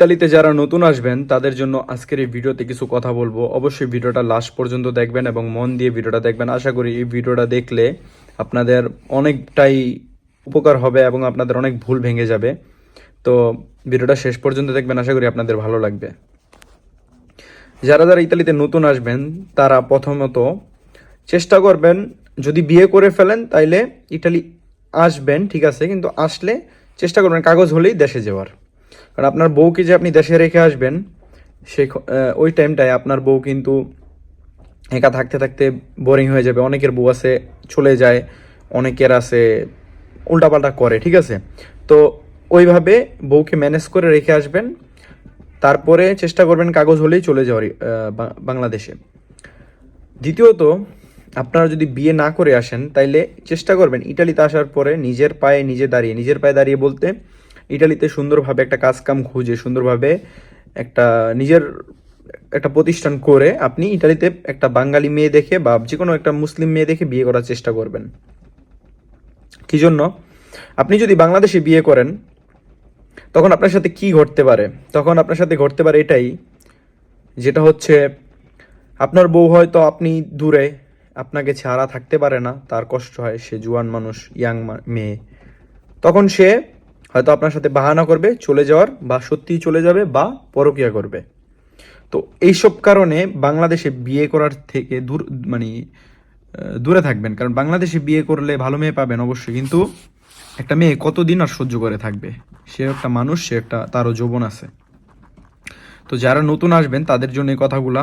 ইতালিতে যারা নতুন আসবেন, তাদের জন্য আজকের এই ভিডিওতে কিছু কথা বলব। অবশ্যই ভিডিওটা লাস্ট পর্যন্ত দেখবেন এবং মন দিয়ে ভিডিওটা দেখবেন। আশা করি এই ভিডিওটা দেখলে আপনাদের অনেকটাই উপকার হবে এবং আপনাদের অনেক ভুল ভেঙে যাবে। তো ভিডিওটা শেষ পর্যন্ত দেখবেন, আশা করি আপনাদের ভালো লাগবে। যারা যারা ইতালিতে নতুন আসবেন, তারা প্রথমত চেষ্টা করবেন, যদি বিয়ে করে ফেলেন, তাইলে ইটালি আসবেন, ঠিক আছে, কিন্তু আসলে চেষ্টা করবেন কাগজ হলেই দেশে যাওয়ার। কারণ আপনার বউকে যে আপনি দেশে রেখে আসবেন, সে ওই টাইমটায় আপনার বউ কিন্তু একা থাকতে থাকতে বোরিং হয়ে যাবে। অনেকের বউ আছে, চলে যায়, অনেকের আছে, উল্টাপাল্টা করে, ঠিক আছে? তো ওইভাবে বউকে ম্যানেজ করে রেখে আসবেন। তারপরে চেষ্টা করবেন কাগজ হলেই চলে যাওয়ার বাংলাদেশে। দ্বিতীয়ত, আপনারা যদি বিয়ে না করে আসেন, তাইলে চেষ্টা করবেন ইটালিতে আসার পরে নিজের পায়ে নিজে দাঁড়িয়ে, নিজের পায়ে দাঁড়িয়ে বলতে ইটালিতে সুন্দরভাবে একটা কাজ কাম খুঁজে, সুন্দরভাবে একটা নিজের একটা প্রতিষ্ঠান করে আপনি ইটালিতে একটা বাঙালি মেয়ে দেখে বা যে কোনো একটা মুসলিম মেয়ে দেখে বিয়ে করার চেষ্টা করবেন। কি জন্য? আপনি যদি বাংলাদেশে বিয়ে করেন, তখন আপনার সাথে কি ঘটতে পারে? তখন আপনার সাথে ঘটতে পারে এটাই, যেটা হচ্ছে আপনার বউ হয়তো আপনি দূরে, আপনাকে ছাড়া থাকতে পারে না, তার কষ্ট হয়, সে জুয়ান মানুষ, ইয়াং মেয়ে। তখন সে হয়তো আপনার সাথে বাহানা করবে, চলে যাওয়ার বা সত্যিই চলে যাবে বা পরকিয়া করবে। তো এইসব কারণে বাংলাদেশে বিয়ে করার থেকে দূর মানে দূরে থাকবেন। কারণ বাংলাদেশে বিয়ে করলে ভালো মেয়ে পাবেন অবশ্যই, কিন্তু একটা মেয়ে কতদিন আর সহ্য করে থাকবে? সে একটা মানুষ, সে একটা, তারও যৌবন আছে। তো যারা নতুন আসবেন, তাদের জন্য এই কথাগুলা,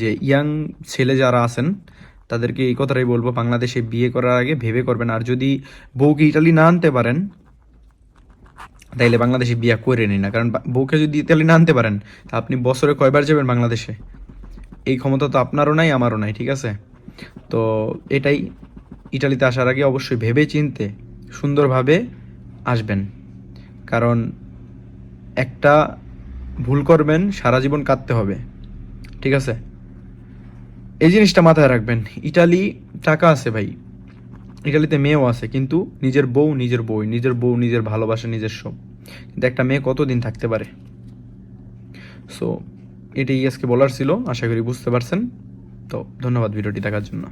যে ইয়াং ছেলে যারা আছেন, তাদেরকে এই কথাটাই বলব, বাংলাদেশে বিয়ে করার আগে ভেবে করবেন। আর যদি বউকে ইটালি না আনতে পারেন তাইলে বাংলাদেশে বিয়া করে নিন না। কারণ বউকে যদি ইতালি না আনতে পারেন, তা আপনি বছরে কয়বার যাবেন বাংলাদেশে? এই ক্ষমতা তো আপনারও নাই, আমারও নাই, ঠিক আছে? তো এটাই ইটালিতে আসার আগে অবশ্যই ভেবে চিনতে সুন্দরভাবে আসবেন। কারণ একটা ভুল করবেন, সারা জীবন কাটতে হবে। ঠিক আছে? এই জিনিসটা মাথায় রাখবেন। ইটালি টাকা আছে ভাই। ইটালিতে মেয়েও আছে, কিন্তু নিজের বউ নিজের বই, নিজের বউ নিজের ভালোবাসা, নিজের সব। কিন্তু একটা মেয়ে কতদিন থাকতে পারে? সো এটাই আজকে বলার ছিল, আশা করি বুঝতে পারছেন। তো, ধন্যবাদ ভিডিওটি দেখার জন্য।